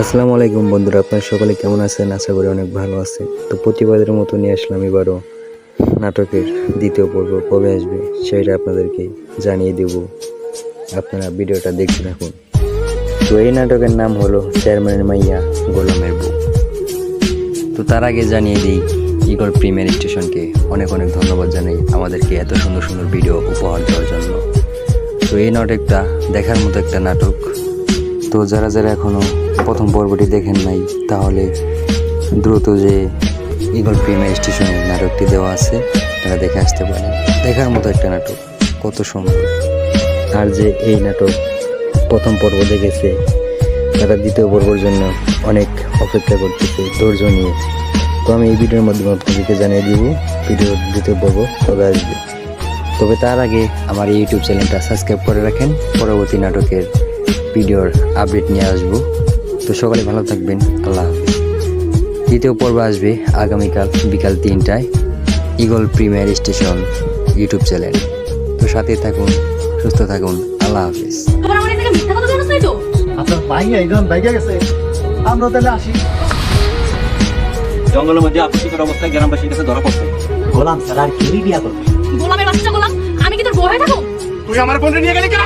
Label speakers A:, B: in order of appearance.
A: আসসালামু আলাইকুম বন্ধুরা, আপনারা সকলে কেমন আছেন? আশা করি অনেক ভালো আছেন। তো প্রতিবাদের মতো নিয়ে আসলাম এবারও নাটকের দ্বিতীয় পর্ব কবে আসবে সেটা আপনাদেরকে জানিয়ে দেব। আপনারা ভিডিওটা দেখতে থাকুন। তো এই নাটকের নাম হলো চেয়ারম্যানের মাইয়া গোলামের বউ। তো তার আগে জানিয়ে দিই, ইগল প্রিমিয়ার স্টেশনকে অনেক অনেক ধন্যবাদ জানাই আমাদেরকে এত সুন্দর সুন্দর ভিডিও উপহার দেওয়ার জন্য। তো এই নাটকটা দেখার মতো একটা নাটক তো যারা যারা এখনও প্রথম পর্বটি দেখেন নাই, তাহলে দ্রুত যে ইগল প্রিমিয়ার স্টেশনে নাটকটি দেওয়া আছে, তারা দেখে আসতে পারেন। দেখার মতো একটা নাটক, কত সুন্দর। আর যে এই নাটক প্রথম পর্ব দেখেছে, তারা দ্বিতীয় পর্বর জন্য অনেক অপেক্ষা করতেছে, ধৈর্য নিয়ে। তো আমি এই ভিডিওর মাধ্যমে আপনাদেরকে জানিয়ে দিব, ভিডিওর দ্বিতীয় পর্ব কবে আসবে। তবে তার আগে আমার ইউটিউব চ্যানেলটা সাবস্ক্রাইব করে রাখেন, পরবর্তী নাটকের ভিডিওর আপডেট নিয়ে আসব। তো সকালে ভালো থাকবেন আল্লাহ হাফিজ। দ্বিতীয় পর্ব আসবে আগামীকাল বিকাল তিনটায় eagle premier station YouTube channel. তো সাথে থাকুন সুস্থ থাকুন আল্লাহ হাফিজ।
B: তোমার আমার থেকে মিথ্যা কথা জানাস নাই তো?
C: আপনার ভাই একজন বাইকে গেছে। আমরা তাহলে আসি।
D: জঙ্গলের মধ্যে আপত্তিকর অবস্থায় গ্রামবাসীর কাছে ধরা পড়ছে।
C: গোলাম স্যার আর কেউই বিয়া করবে?
B: গোলামের বাচ্চা গোলাম আমি কি তোর বউ হয়ে থাকো
D: তুই আমার বোনকে নিয়ে গেলি কেন?